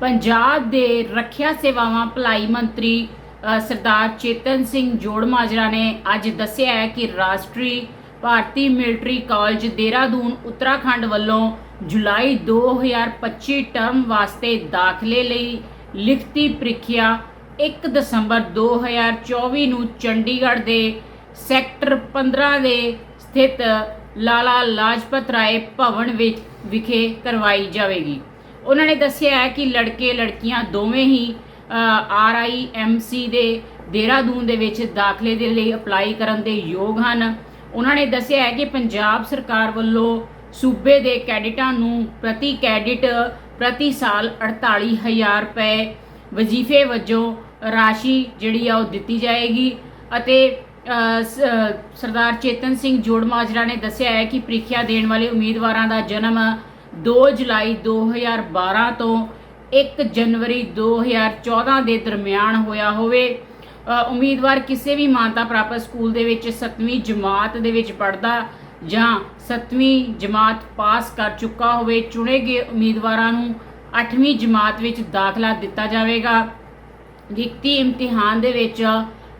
ਪੰਜਾਬ ਦੇ ਰੱਖਿਆ ਸੇਵਾਵਾਂ ਭਲਾਈ ਮੰਤਰੀ ਸਰਦਾਰ ਚੇਤਨ ਸਿੰਘ ਜੋੜਮਾਜਰਾ ਨੇ ਅੱਜ ਦੱਸਿਆ ਹੈ ਕਿ ਰਾਸ਼ਟਰੀ ਭਾਰਤੀ ਮਿਲਟਰੀ ਕਾਲਜ ਦੇਹਰਾਦੂਨ, ਉੱਤਰਾਖੰਡ ਵੱਲੋਂ ਜੁਲਾਈ 2025 ਟਰਮ ਵਾਸਤੇ ਦਾਖਲੇ ਲਈ ਲਿਖਤੀ ਪ੍ਰੀਖਿਆ 1 ਦਸੰਬਰ 2024 ਨੂੰ ਚੰਡੀਗੜ੍ਹ ਦੇ ਸੈਕਟਰ 15 ਦੇ ਸਥਿਤ ਲਾਲਾ ਲਾਜਪਤ ਰਾਏ ਭਵਨ ਵਿੱਚ ਵਿਖੇ ਕਰਵਾਈ ਜਾਵੇਗੀ। ਉਹਨਾਂ ਨੇ ਦੱਸਿਆ ਹੈ ਕਿ ਲੜਕੇ ਲੜਕੀਆਂ ਦੋਵੇਂ ਹੀ ਆਰਆਈਐਮਸੀ ਦੇ ਦੇਹਰਾਦੂਨ ਦੇ ਵਿੱਚ ਦਾਖਲੇ ਦੇ ਲਈ ਅਪਲਾਈ ਕਰਨ ਦੇ ਯੋਗ ਹਨ। ਉਹਨਾਂ ਨੇ ਦੱਸਿਆ ਹੈ ਕਿ ਪੰਜਾਬ ਸਰਕਾਰ ਵੱਲੋਂ ਸੂਬੇ ਦੇ ਕੈਡਿਟਾਂ ਨੂੰ ਪ੍ਰਤੀ ਕੈਡਿਟ ਪ੍ਰਤੀ ਸਾਲ 48000 ਰੁਪਏ ਵਜ਼ੀਫੇ ਵਜੋਂ ਰਾਸ਼ੀ ਜਿਹੜੀ ਆ ਉਹ ਦਿੱਤੀ ਜਾਏਗੀ ਅਤੇ ਸਰਦਾਰ ਚੇਤਨ ਸਿੰਘ ਜੋੜਮਾਜਰਾ ਨੇ ਦੱਸਿਆ ਹੈ ਕਿ ਪ੍ਰੀਖਿਆ ਦੇਣ ਵਾਲੇ ਉਮੀਦਵਾਰਾਂ ਦਾ ਜਨਮ 2 ਜੁਲਾਈ 2012 ਤੋਂ 1 ਜਨਵਰੀ 2014 ਦੇ ਦਰਮਿਆਨ ਹੋਇਆ ਹੋਵੇ। ਉਮੀਦਵਾਰ ਕਿਸੇ ਵੀ ਮਾਨਤਾ ਪ੍ਰਾਪਤ ਸਕੂਲ ਦੇ ਵਿੱਚ 7ਵੀਂ ਜਮਾਤ ਦੇ ਵਿੱਚ ਪੜ੍ਹਦਾ ਜਾਂ 7ਵੀਂ ਜਮਾਤ ਪਾਸ ਕਰ ਚੁੱਕਾ ਹੋਵੇ, ਚੁਣੇ ਗਏ ਉਮੀਦਵਾਰਾਂ ਨੂੰ 8ਵੀਂ ਜਮਾਤ ਵਿੱਚ ਦਾਖਲਾ ਦਿੱਤਾ ਜਾਵੇਗਾ। ਲਿਖਤੀ ਇਮਤਿਹਾਨ ਦੇ ਵਿੱਚ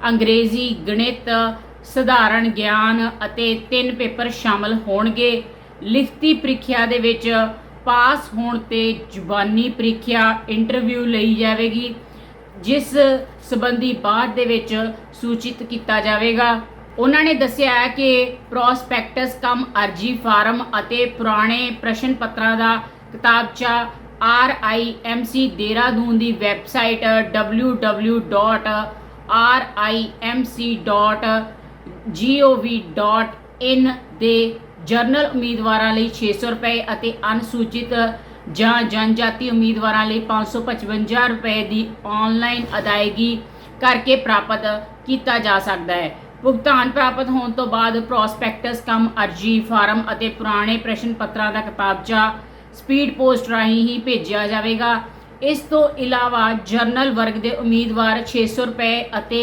ਅੰਗਰੇਜ਼ੀ, ਗਣਿਤ, ਸਧਾਰਨ ਗਿਆਨ ਅਤੇ ਤਿੰਨ ਪੇਪਰ ਸ਼ਾਮਲ ਹੋਣਗੇ। ਲਿਖਤੀ ਪ੍ਰੀਖਿਆ ਦੇ ਵਿੱਚ ਪਾਸ ਹੋਣ ਤੇ ਜ਼ੁਬਾਨੀ ਪ੍ਰੀਖਿਆ ਇੰਟਰਵਿਊ ਲਈ ਜਾਵੇਗੀ, ਜਿਸ ਸੰਬੰਧੀ ਬਾਅਦ ਦੇ ਵਿੱਚ ਸੂਚਿਤ ਕੀਤਾ ਜਾਵੇਗਾ। ਉਹਨਾਂ ਨੇ ਦੱਸਿਆ ਹੈ ਕਿ ਪ੍ਰੋਸਪੈਕਟਸ ਕਮ ਅਰਜੀ ਫਾਰਮ ਅਤੇ ਪੁਰਾਣੇ ਪ੍ਰਸ਼ਨ ਪੱਤਰਾਂ ਦਾ ਕਿਤਾਬਚਾ RIMC ਦੇਹਰਾਦੂਨ ਦੀ ਵੈਬਸਾਈਟ www.rimc.gov.in ਦੇ ਜਰਨਲ ਉਮੀਦਵਾਰਾਂ ਲਈ 600 ਰੁਪਏ ਅਤੇ ਅਨੁਸੂਚਿਤ ਜਾਂ ਜਨਜਾਤੀ ਉਮੀਦਵਾਰਾਂ ਲਈ 555 ਰੁਪਏ ਦੀ ਆਨਲਾਈਨ ਅਦਾਇਗੀ ਕਰਕੇ ਪ੍ਰਾਪਤ ਕੀਤਾ ਜਾ ਸਕਦਾ ਹੈ। ਭੁਗਤਾਨ ਪ੍ਰਾਪਤ ਹੋਣ ਤੋਂ ਬਾਅਦ ਪ੍ਰੋਸਪੈਕਟਸ, ਕਮ ਅਰਜੀ, ਫਾਰਮ ਅਤੇ ਪੁਰਾਣੇ ਪ੍ਰਸ਼ਨ ਪੱਤਰਾਂ ਦਾ ਕਿਤਾਬਚਾ ਸਪੀਡ ਪੋਸਟ ਰਾਹੀਂ ਹੀ ਭੇਜਿਆ ਜਾਵੇਗਾ। ਇਸ ਤੋਂ ਇਲਾਵਾ ਜਰਨਲ ਵਰਗ ਦੇ ਉਮੀਦਵਾਰ 600 ਰੁਪਏ ਅਤੇ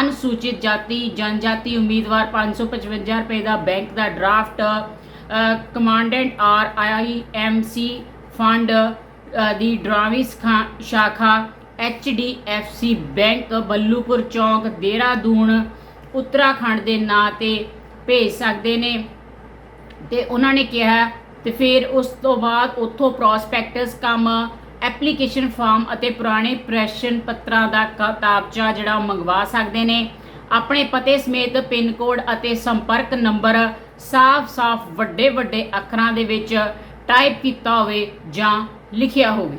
ਅਨੁਸੂਚਿਤ ਜਾਤੀ, ਜਨਜਾਤੀ ਉਮੀਦਵਾਰ 555 ਰੁਪਏ ਦਾ bank the draft commandant R I M C fund ਦੀ ਡਰਾਵੀ ਸਖਾ- ਸ਼ਾਖਾ H D F C bank, Ballupur ਚੌਂਕ, ਦੇਹਰਾਦੂਨ, ਉੱਤਰਾਖੰਡ ਦੇ ਨਾਂ ਤੇ ਭੇਜ ਸਕਦੇ ਨੇ। ਤੇ ਉਹਨਾਂ ਨੇ ਕਿਹਾ ਤੇ ਫਿਰ ਉਸ ਤੋਂ ਬਾਅਦ ਉੱਥੋਂ ਪ੍ਰੋਸਪੈਕਟਸ ਕੰਮ ਐਪਲੀਕੇਸ਼ਨ ਫਾਰਮ ਅਤੇ ਪੁਰਾਣੇ ਪ੍ਰੈਸ਼ਨ ਪੱਤਰਾਂ ਦਾ ਕਿਤਾਬਚਾ ਜਿਹੜਾ ਉਹ ਮੰਗਵਾ ਸਕਦੇ ਨੇ। ਆਪਣੇ ਪਤੇ ਸਮੇਤ ਪਿੰਨ ਕੋਡ ਅਤੇ ਸੰਪਰਕ ਨੰਬਰ ਸਾਫ਼-ਸਾਫ਼ ਵੱਡੇ-ਵੱਡੇ ਅੱਖਰਾਂ ਦੇ ਵਿੱਚ ਟਾਈਪ ਕੀਤਾ ਹੋਵੇ ਜਾਂ ਲਿਖਿਆ ਹੋਵੇ।